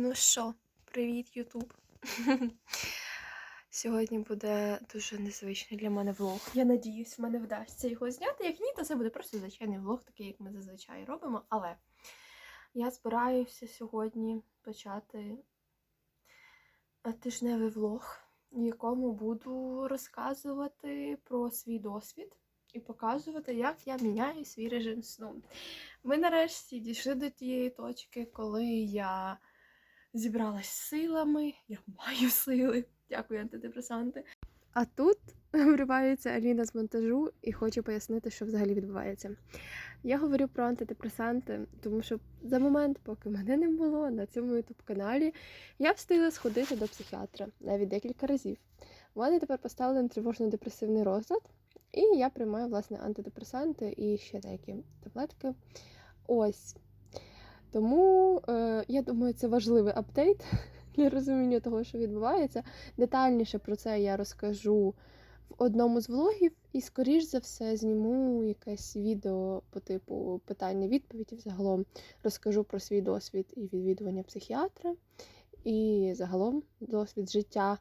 Ну що, привіт, Ютуб. Сьогодні буде дуже незвичний для мене влог. Я надіюсь, в мене вдасться його зняти. Як ні, то це буде просто звичайний влог, такий, як ми зазвичай робимо. Але я збираюся сьогодні почати е, тижневий влог, в якому буду розказувати про свій досвід і показувати, як я міняю свій режим сну. Ми нарешті дійшли до тієї точки, коли я зібралась силами, я маю сили. Дякую, антидепресанти. А тут вривається Аліна з монтажу і хоче пояснити, що взагалі відбувається. Я говорю про антидепресанти, тому що за момент, поки мене не було на цьому ютуб каналі, я встигла сходити до психіатра навіть декілька разів. У мене тепер поставлений тривожно-депресивний розлад, і я приймаю власне антидепресанти і ще деякі таблетки. Ось. Тому е, я думаю, це важливий апдейт для розуміння того, що відбувається. Детальніше про це я розкажу в одному з влогів, і, скоріш за все, зніму якесь відео по типу питання-відповіді. Загалом розкажу про свій досвід і відвідування психіатра, і загалом досвід життя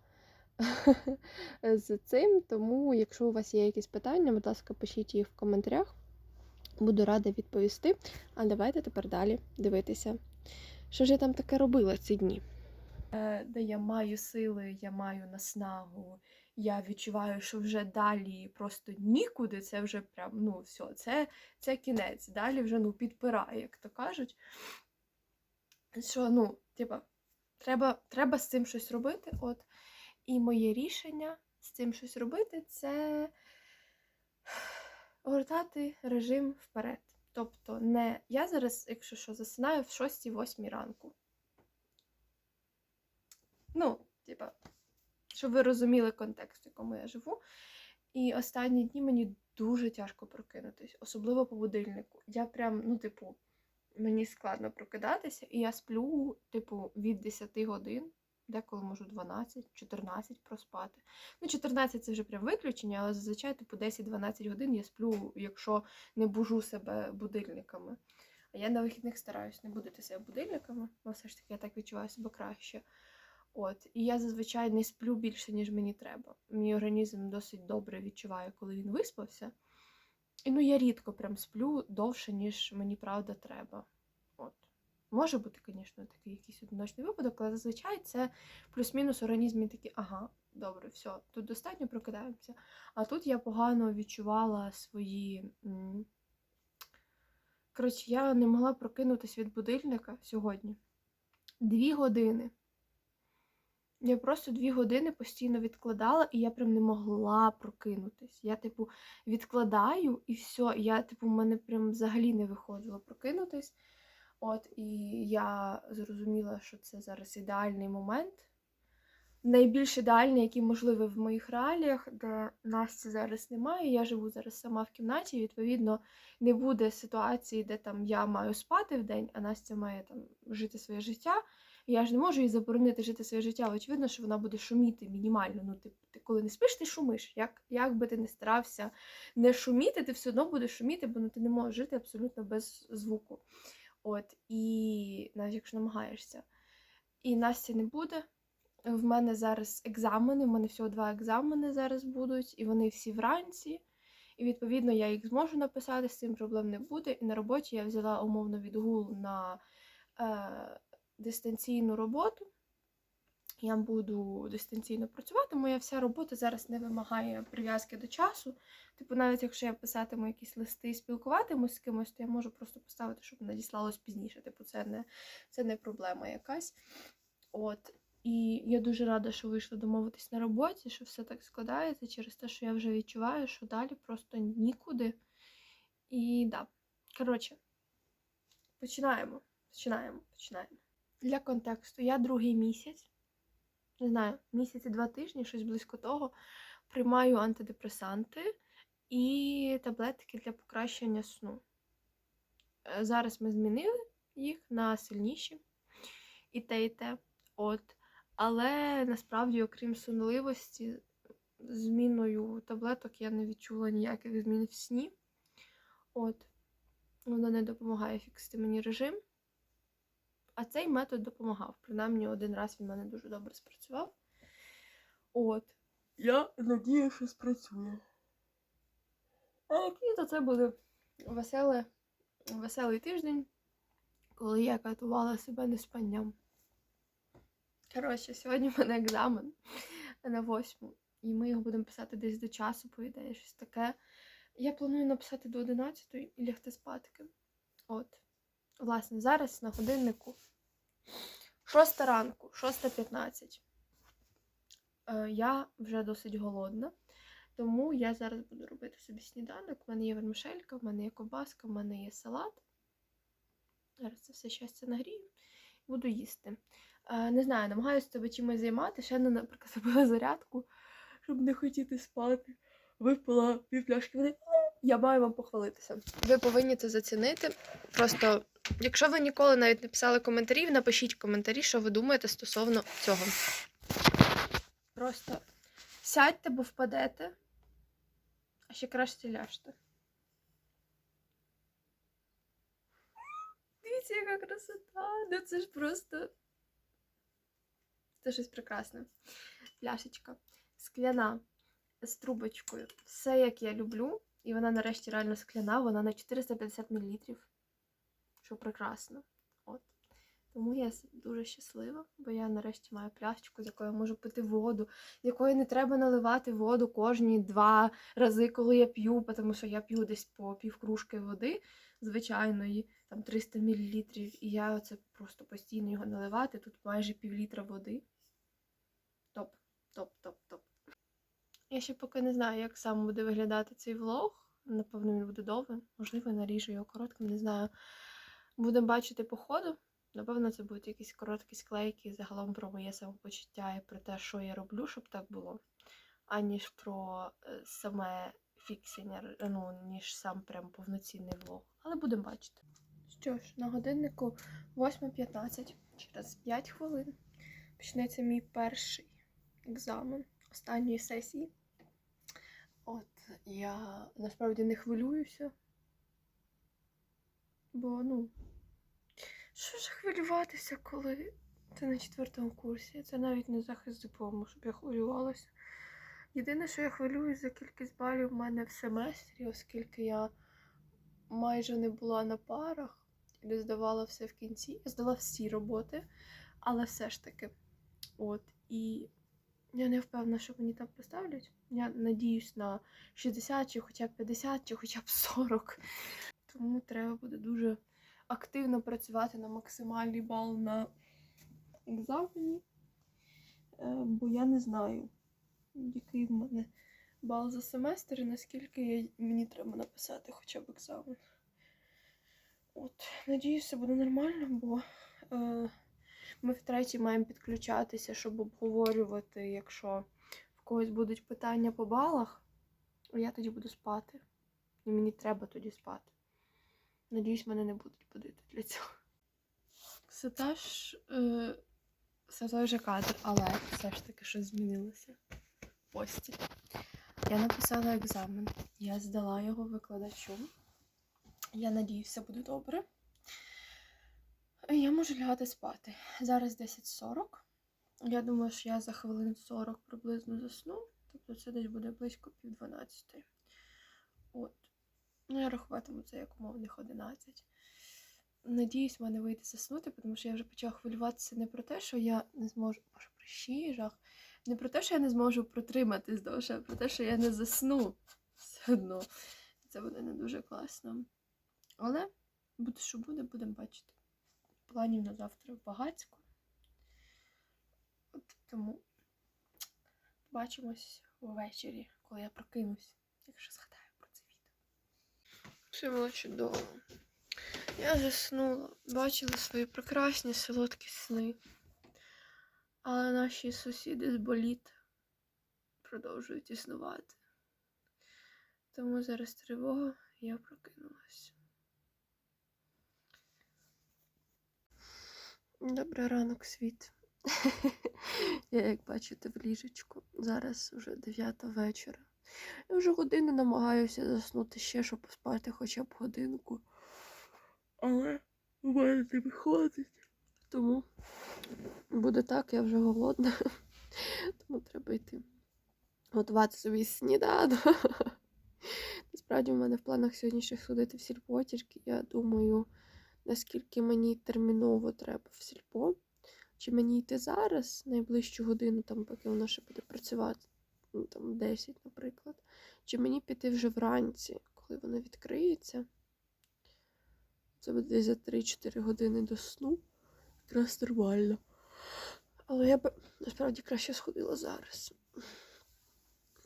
з цим. Тому, якщо у вас є якісь питання, будь ласка, пишіть їх в коментарях. Буду рада відповісти. А давайте тепер далі дивитися, що ж я там таке робила ці дні. Е, де я маю сили, я маю наснагу, я відчуваю, що вже далі просто нікуди, це вже прям, ну, все, це, це кінець. Далі вже ну, підпирає, як то кажуть. Що, ну, типа, треба, треба з цим щось робити. От. І моє рішення з цим щось робити це гортати режим вперед. Тобто, не я зараз, якщо що, засинаю в 6-8 ранку. Ну, типа, щоб ви розуміли контекст, в якому я живу. І останні дні мені дуже тяжко прокинутись, особливо по будильнику. Я прям, ну, типу, мені складно прокидатися, і я сплю, типу, від 10 годин Деколи можу 12-14 проспати. Ну, 14 це вже прям виключення, але зазвичай типу 10-12 годин я сплю, якщо не бужу себе будильниками. А я на вихідних стараюсь не будити себе будильниками, бо все ж таки я так відчуваю себе краще. От, І я зазвичай не сплю більше, ніж мені треба. Мій організм досить добре відчуває, коли він виспався. І ну я рідко прям сплю довше, ніж мені правда треба. Може бути, звісно, такий якийсь одиночний випадок, але зазвичай це плюс-мінус організмі такі, ага, добре, все, тут достатньо прокидаємося. А тут я погано відчувала свої. Коротше, я не могла прокинутися від будильника сьогодні. Дві години. Я просто дві години постійно відкладала, і я прям не могла прокинутись. Я, типу, відкладаю і все. Я, типу, в мене прям взагалі не виходило прокинутись. От, і я зрозуміла, що це зараз ідеальний момент. Найбільш ідеальний, який можливий в моїх реаліях, де Насті зараз немає. Я живу зараз сама в кімнаті, відповідно, не буде ситуації, де там я маю спати в день, а Настя має там жити своє життя. Я ж не можу їй заборонити жити своє життя. Очевидно, що вона буде шуміти мінімально. Ну, ти, ти коли не спиш, ти шумиш. Як як би ти не старався не шуміти, ти все одно будеш шуміти, бо ну, ти не можеш жити абсолютно без звуку. От, і навіть якщо намагаєшся. І Насті не буде. В мене зараз екзамени, в мене всього два екзамени зараз будуть, і вони всі вранці. І, відповідно, я їх зможу написати, з цим проблем не буде. І на роботі я взяла умовно відгул на е, дистанційну роботу. Я буду дистанційно працювати, моя вся робота зараз не вимагає прив'язки до часу. Типу, навіть якщо я писатиму якісь листи і спілкуватимусь з кимось, то я можу просто поставити, щоб надіслалось пізніше. Типу, це не це не проблема якась. От. І я дуже рада, що вийшла домовитись на роботі, що все так складається через те, що я вже відчуваю, що далі просто нікуди. І да. Коротше, починаємо. Починаємо, починаємо. Для контексту, я другий місяць не знаю, місяці два тижні, щось близько того, приймаю антидепресанти і таблетки для покращення сну. Е, зараз ми змінили їх на сильніші і те, і те. От. Але насправді, окрім сонливості, зміною таблеток я не відчула ніяких змін в сні. От. Вона не допомагає фіксити мені режим. А цей метод допомагав. Принаймні один раз він мене дуже добре спрацював. От. Я надію, що спрацює. А як ні, то це буде веселе, веселий тиждень, коли я катувала себе неспанням. Коротше, сьогодні в мене екзамен на восьму, і ми його будемо писати десь до часу, по ідеї, щось таке. Я планую написати до 11 і лягти спадки. От. Власне, зараз на годиннику 6 ранку, 6.15. Е, я вже досить голодна, тому я зараз буду робити собі сніданок. У мене є вермишелька, в мене є ковбаска, в мене є салат. Зараз це все щастя нагрію буду їсти. Е, не знаю, намагаюся себе чимось займати. Ще наприклад, зробила зарядку, щоб не хотіти спати. Випила пів пляшки. Я маю вам похвалитися. Ви повинні це зацінити. Просто, якщо ви ніколи навіть не писали коментарів, напишіть коментарі, що ви думаєте стосовно цього. Просто сядьте, бо впадете, а ще краще ляжте. Дивіться, яка красота! Ну це ж просто. Це щось прекрасне. Пляшечка скляна з трубочкою. Все, як я люблю. І вона нарешті реально скляна, вона на 450 мл. Що прекрасно. От. Тому я дуже щаслива, бо я нарешті маю пляшечку, з якої я можу пити воду, з якої не треба наливати воду кожні два рази, коли я п'ю, тому що я п'ю десь по півкружки води звичайної, там 300 мл, і я оце просто постійно його наливати. Тут майже пів літра води. Топ, топ, топ, топ. Я ще поки не знаю, як саме буде виглядати цей влог. Напевно, він буде довгим. Можливо, наріжу його коротким, не знаю. Будемо бачити по ходу. Напевно, це будуть якісь короткі склейки загалом про моє самопочуття і про те, що я роблю, щоб так було, аніж про е, саме фіксення, ну, ніж сам прям повноцінний влог. Але будемо бачити. Що ж, на годиннику 8.15, через 5 хвилин почнеться мій перший екзамен останньої сесії. От я насправді не хвилююся. Бо, ну, що ж хвилюватися, коли ти на четвертому курсі? Це навіть не захист диплому, щоб я хвилювалася. Єдине, що я хвилююсь за кількість балів в мене в семестрі, оскільки я майже не була на парах і не здавала все в кінці. Я здала всі роботи, але все ж таки. От, і я не впевнена, що мені там поставлять. Я надіюсь на 60, чи хоча б 50, чи хоча б 40. Тому треба буде дуже активно працювати на максимальний бал на екзамені. Е, Бо я не знаю, який в мене бал за семестр і наскільки я, мені треба написати хоча б екзамен. От, надіюсь, все буде нормально, бо е, ми втретє маємо підключатися, щоб обговорювати, якщо в когось будуть питання по балах, я тоді буду спати. І мені треба тоді спати. Надіюсь, мене не будуть будити для цього. Це теж е, все той же кадр, але все ж таки щось змінилося пості. Я написала екзамен, я здала його викладачу. Я надіюсь, все буде добре. Я можу лягати спати. Зараз 10.40. Я думаю, що я за хвилин 40 приблизно засну. Тобто це десь буде близько пів 12. От. Ну, я рахуватиму це як умовних 11. Надіюсь, в мене вийде заснути, тому що я вже почала хвилюватися не про те, що я не зможу. Боже, прищі, жах. Не про те, що я не зможу протриматись довше, а про те, що я не засну все одно. Це буде не дуже класно. Але буде, що буде, будемо бачити. Планів на завтра багацько. Тому побачимось ввечері, коли я прокинусь, якщо згадаю про це відео. Все було чудово. Я заснула, бачила свої прекрасні солодкі сни. Але наші сусіди з боліт продовжують існувати. Тому зараз тривога, я прокинулась. Добрий ранок, світ. Я, як бачите, в ліжечку. Зараз уже 9 вечора. Я вже годину намагаюся заснути ще, щоб поспати хоча б годинку. Але у мене не виходить. Тому буде так, я вже голодна. Тому треба йти готувати собі сніданок. Насправді, в мене в планах сьогодні ще сходити в сільпо, я думаю, наскільки мені терміново треба в сільпо. Чи мені йти зараз, найближчу годину, там, поки воно ще буде працювати, ну, там 10, наприклад. Чи мені піти вже вранці, коли воно відкриється. Це буде десь за 3-4 години до сну. Якраз нормально. Але я б насправді краще сходила зараз.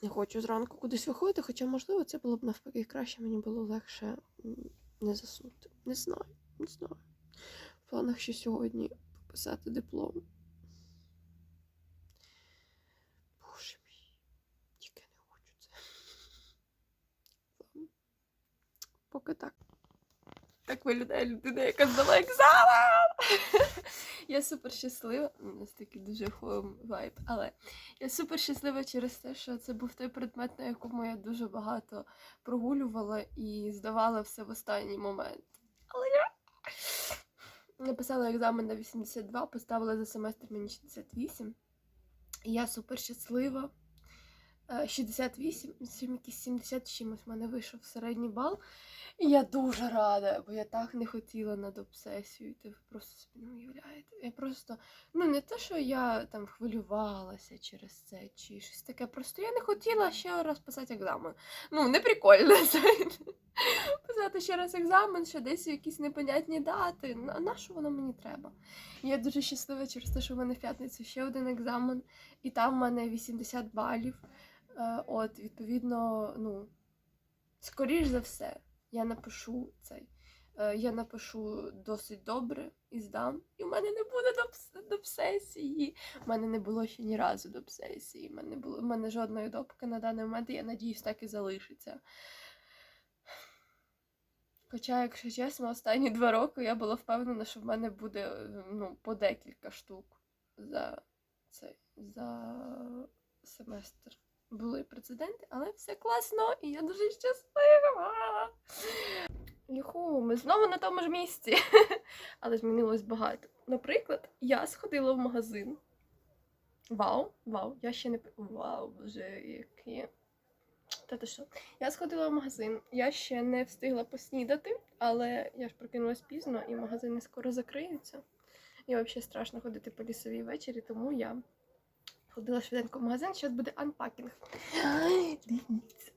Не хочу зранку кудись виходити, хоча, можливо, це було б навпаки краще, мені було легше не заснути. Не знаю, не знаю. В планах ще сьогодні пописати диплом. Боже мій, тільки не хочу це. Поки так. Так виглядає людина, яка здала екзамен. Я супер щаслива. У нас такий дуже хоум вайб, але я супер щаслива через те, що це був той предмет, на якому я дуже багато прогулювала і здавала все в останній момент. Але я написала екзамен на 82, поставила за семестр мені 68. І я супер щаслива. Е, 68, якийсь 70 з чимось в мене вийшов середній бал. І я дуже рада, бо я так не хотіла на обсесію йти. Ви просто собі не уявляєте. Я просто, ну не те, що я там хвилювалася через це чи щось таке. Просто я не хотіла ще раз писати екзамен. Ну, не прикольно. Писати ще раз екзамен, ще десь якісь непонятні дати. На що воно мені треба? Я дуже щаслива через те, що в мене в п'ятницю ще один екзамен, і там в мене 80 балів. Е, От, відповідно, ну, скоріш за все, я напишу цей. е, Я напишу досить добре і здам. І в мене не буде доп- допсесії. У мене не було ще ні разу допсесії. У мене було в мене жодної допки на даний момент, і я надіюсь, так і залишиться. Хоча, якщо чесно, останні два роки я була впевнена, що в мене буде ну, по декілька штук за цей за семестр. Були прецеденти, але все класно, і я дуже щаслива. Юху, ми знову на тому ж місці. Але змінилось багато. Наприклад, я сходила в магазин. Вау, вау, я ще не Вау, боже, яке. Та ти що? Я сходила в магазин. Я ще не встигла поснідати, але я ж прокинулась пізно і магазини скоро закриються. І взагалі страшно ходити по лісовій ввечері, тому я ходила швиденько в магазин, зараз буде анпакінг. Дивіться.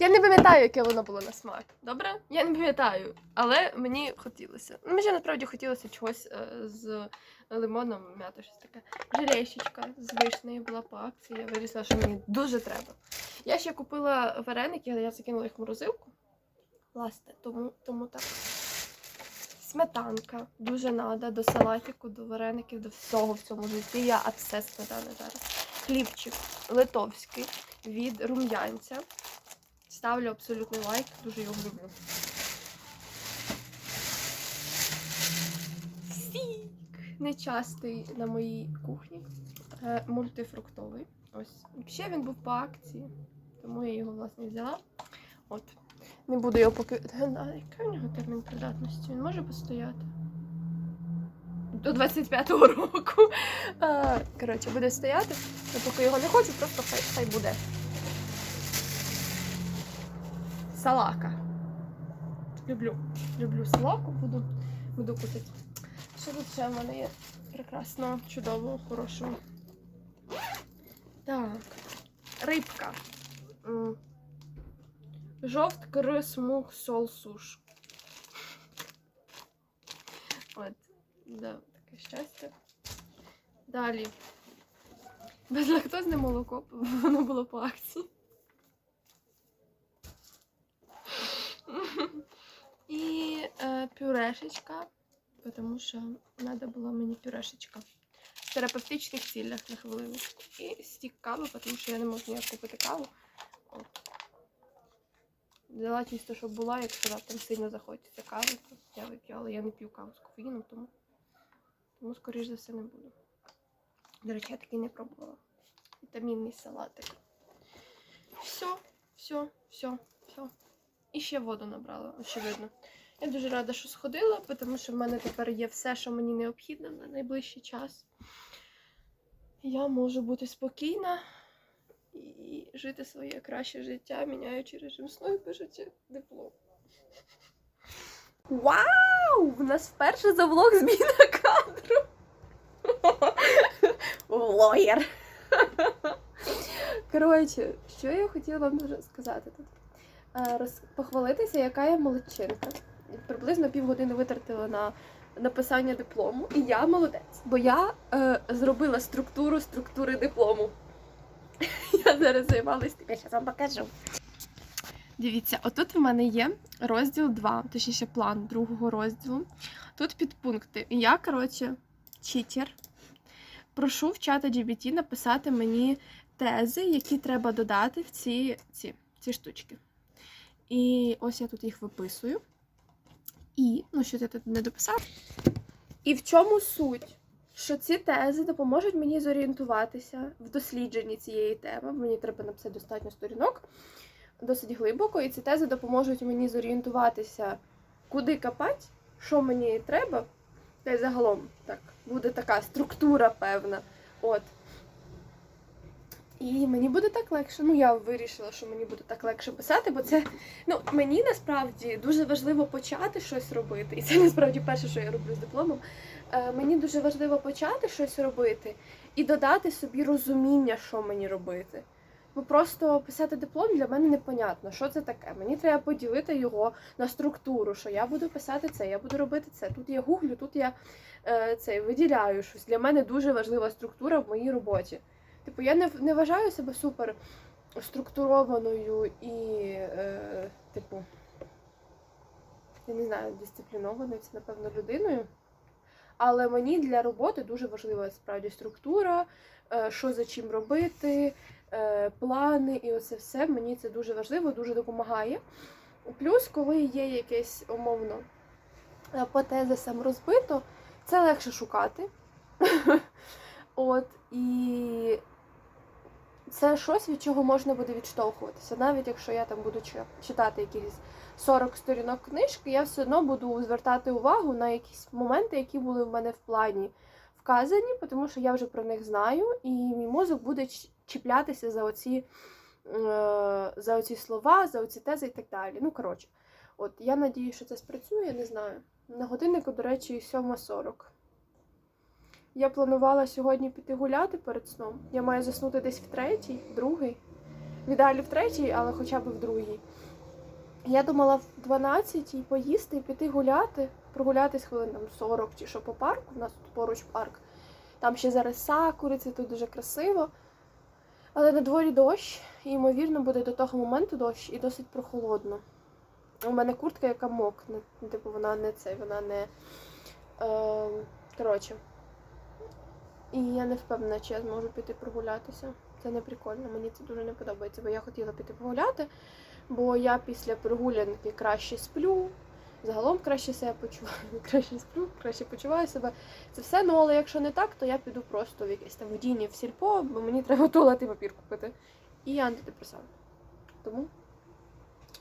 Я не пам'ятаю, яке воно було на смак. Добре? Я не пам'ятаю, але мені хотілося. Ну, Мені насправді хотілося чогось е, з лимоном, м'ято, щось таке. Желейщичка з вишнею була по акції. Я вирішила, що мені дуже треба. Я ще купила вареники, але я закинула їх в морозилку. Власне, тому, тому так. Сметанка дуже надо до салатику, до вареників, до всього в цьому житті. Я обсес сметани зараз. Хлібчик литовський від рум'янця. Ставлю абсолютний лайк, дуже його люблю. Стік! Нечастий на моїй кухні. Е, мультифруктовий. Ось. Ще він був по акції, тому я його власне взяла. От. Не буду його поки. А Який у нього термін придатності? Він може постояти? До 25-го року. Е, Коротше, буде стояти. Я поки його не хочу, просто хай, хай буде. Салака. Люблю. Люблю салаку, буду, буду купити. Що тут ще в мене є прекрасного, чудового, хорошого. Так. Рибка. Жовт кри смуг сол суш. От, да, таке щастя. Далі. Безлактозне молоко, воно було по акції. І е, пюрешечка, тому що треба було мені пюрешечка. В терапевтичних цілях на хвилиночку. І стік кави, тому що я не можу ніяк купити каву. От. Взяла чисто, щоб була, якщо раптом сильно захочеться кави, то я вип'ю, але я не п'ю каву з кофеїном, тому, тому скоріш за все, не буду. До речі, я такий не пробувала. Вітамінний салатик. Все, все, все, все. І ще воду набрала, очевидно. Я дуже рада, що сходила, тому що в мене тепер є все, що мені необхідно на найближчий час. Я можу бути спокійна і жити своє краще життя, міняючи режим сну і пишучи диплом. Вау! У нас вперше за влог зміна кадру. Влогер. Коротше, що я хотіла вам дуже сказати тут? Е, Роз... Похвалитися, яка я молодчинка. Приблизно півгодини витратила на написання диплому, і я молодець, бо я е, зробила структуру структури диплому. Я зараз займалась тим, я зараз вам покажу. Дивіться, отут в мене є розділ 2, точніше план другого розділу. Тут підпункти. І Я, коротше, читер. Прошу в чата GBT написати мені тези, які треба додати в ці, ці, ці штучки. І ось я тут їх виписую. І, ну, що я тут не дописав. І в чому суть? Що ці тези допоможуть мені зорієнтуватися в дослідженні цієї теми. Мені треба написати достатньо сторінок, досить глибоко, і ці тези допоможуть мені зорієнтуватися, куди копати, що мені треба. Та й загалом так, буде така структура певна. От. І мені буде так легше. Ну, я вирішила, що мені буде так легше писати, бо це ну, мені насправді дуже важливо почати щось робити. І це насправді перше, що я роблю з дипломом. Е, мені дуже важливо почати щось робити і додати собі розуміння, що мені робити. Бо просто писати диплом для мене непонятно, що це таке. Мені треба поділити його на структуру, що я буду писати це, я буду робити це. Тут я гуглю, тут я е, це виділяю щось. Для мене дуже важлива структура в моїй роботі. Типу, я не, не вважаю себе супер структурованою і, е, типу, я не знаю, дисциплінованою, це, напевно, людиною. Але мені для роботи дуже важлива справді структура, е, що за чим робити, е, плани і оце все. Мені це дуже важливо, дуже допомагає. Плюс, коли є якесь умовно е, по тезисам розбито, це легше шукати. От, і це щось, від чого можна буде відштовхуватися. Навіть якщо я там буду читати якісь 40 сторінок книжки, я все одно буду звертати увагу на якісь моменти, які були в мене в плані вказані, тому що я вже про них знаю, і мій мозок буде чіплятися за оці, е, за оці слова, за оці тези і так далі. Ну, коротше, от я надію, що це спрацює, не знаю. На годиннику, до речі, 7.40. Я планувала сьогодні піти гуляти перед сном. Я маю заснути десь в третій, в другий. В ідеалі в третій, але хоча б в другій. Я думала в 12 поїсти і піти гуляти, прогулятись хвилин там 40 чи що по парку. У нас тут поруч парк. Там ще зараз сакури, тут дуже красиво. Але на дворі дощ, і ймовірно буде до того моменту дощ і досить прохолодно. У мене куртка, яка мокне. Типу вона не цей, вона не. Е, коротше. І я не впевнена, чи я зможу піти прогулятися. Це не прикольно, мені це дуже не подобається, бо я хотіла піти погуляти, бо я після прогулянки краще сплю, загалом краще себе почуваю, краще сплю, краще почуваю себе. Це все, ну але якщо не так, то я піду просто в якесь там водіння в сільпо, бо мені треба туалет і папір купити. І антидепресант. Тому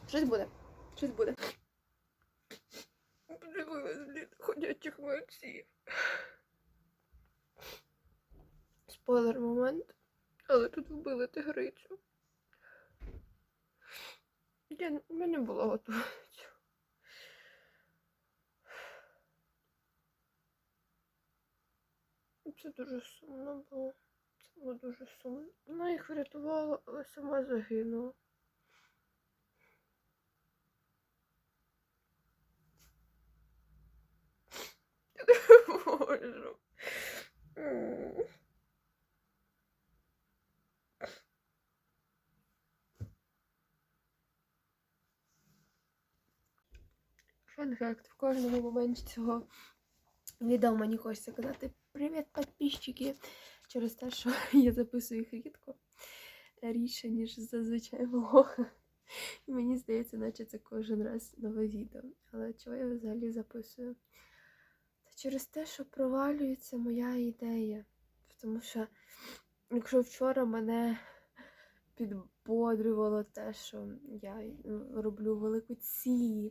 щось буде. Щось буде. Ходячих мерців. Спойлер момент. Але тут вбили тигрицю. Я, мене не була готова. Це дуже сумно було. Це було дуже сумно. Вона їх врятувала, але сама загинула. Боже. М. Фан-факт, в кожному моменті цього відео мені хочеться казати привіт, підписчики! Через те, що я записую їх рідко рідше, ніж зазвичай влог. І мені здається, наче це кожен раз нове відео. Але чого я взагалі записую? Це через те, що провалюється моя ідея. Тому що, якщо вчора мене підбодрювало те, що я роблю велику ціль,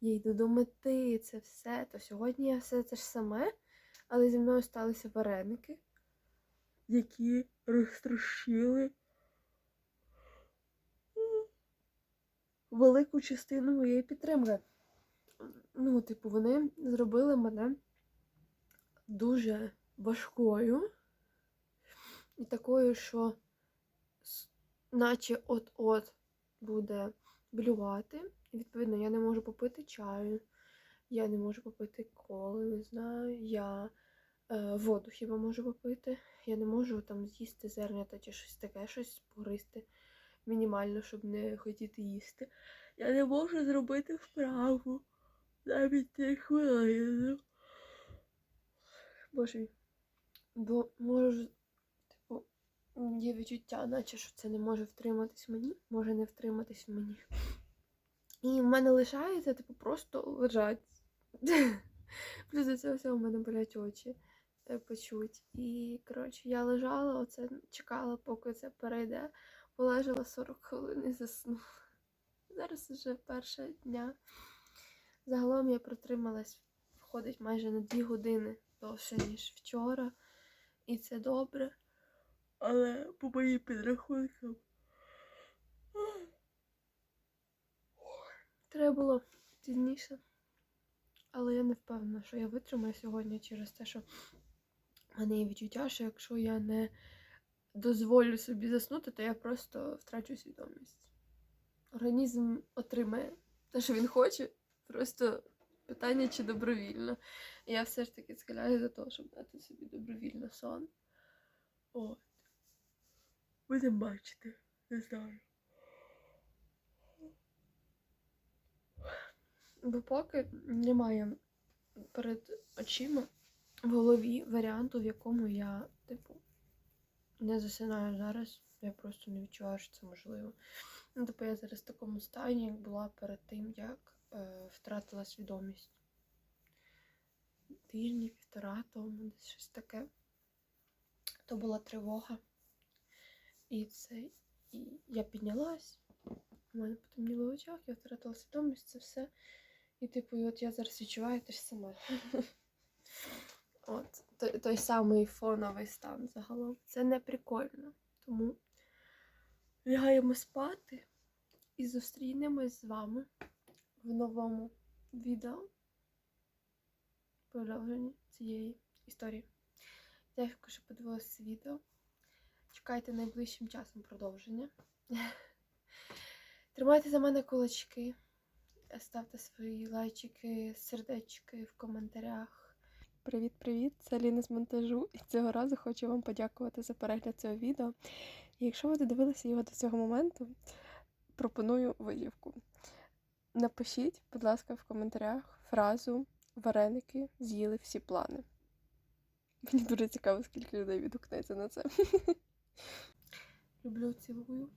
я йду до мети, це все. То сьогодні я все те ж саме, але зі мною сталися вареники, які розтрощили велику частину моєї підтримки. Ну, типу, вони зробили мене дуже важкою і такою, що наче от-от буде блювати. І, відповідно, я не можу попити чаю, я не можу попити коли, не знаю, я е, воду хіба можу попити. Я не можу там з'їсти зернята чи щось таке, щось погризти мінімально, щоб не хотіти їсти. Я не можу зробити вправу навіть три хвилини. Боже. Бо можу, є відчуття, наче що це не може втриматись мені, може не втриматись мені. І в мене лишається, типу, просто лежать. Плюс до цього всього в мене болять очі е, почуть. І, коротше, я лежала, оце чекала, поки це перейде. Полежала 40 хвилин і заснула. Зараз вже перша дня. Загалом я протрималась, входить майже на 2 години довше, ніж вчора. І це добре. Але по моїм підрахункам. Треба було пізніше. Але я не впевнена, що я витримаю сьогодні через те, що в мене є відчуття, що якщо я не дозволю собі заснути, то я просто втрачу свідомість. Організм отримає те, що він хоче, просто питання, чи добровільно. Я все ж таки схиляю за те, щоб дати собі добровільно сон. От. Будемо бачити, не знаю. Бо поки немає перед очима в голові варіанту, в якому я, типу, не засинаю зараз. Я просто не відчуваю, що це можливо. Ну, типу, я зараз в такому стані, як була перед тим, як е, втратила свідомість. Тижні, півтора тому, десь щось таке. То була тривога. І це. І я піднялась, у мене потемніло в очах, я втратила свідомість, це все. І, типу, і от я зараз відчуваю те ж саме. От, той, той самий фоновий стан загалом. Це не прикольно. Тому лягаємо спати і зустрінемось з вами в новому відео продовженні цієї історії. Дякую, що подивилися відео. Чекайте найближчим часом продовження. Тримайте за мене кулачки. Ставте свої лайчики, сердечки в коментарях. Привіт-привіт! Це Ліна з монтажу, і цього разу хочу вам подякувати за перегляд цього відео. І якщо ви додивилися його до цього моменту, пропоную виявку. Напишіть, будь ласка, в коментарях фразу вареники з'їли всі плани. Мені дуже цікаво, скільки людей відгукнеться на це. Люблю, цілую.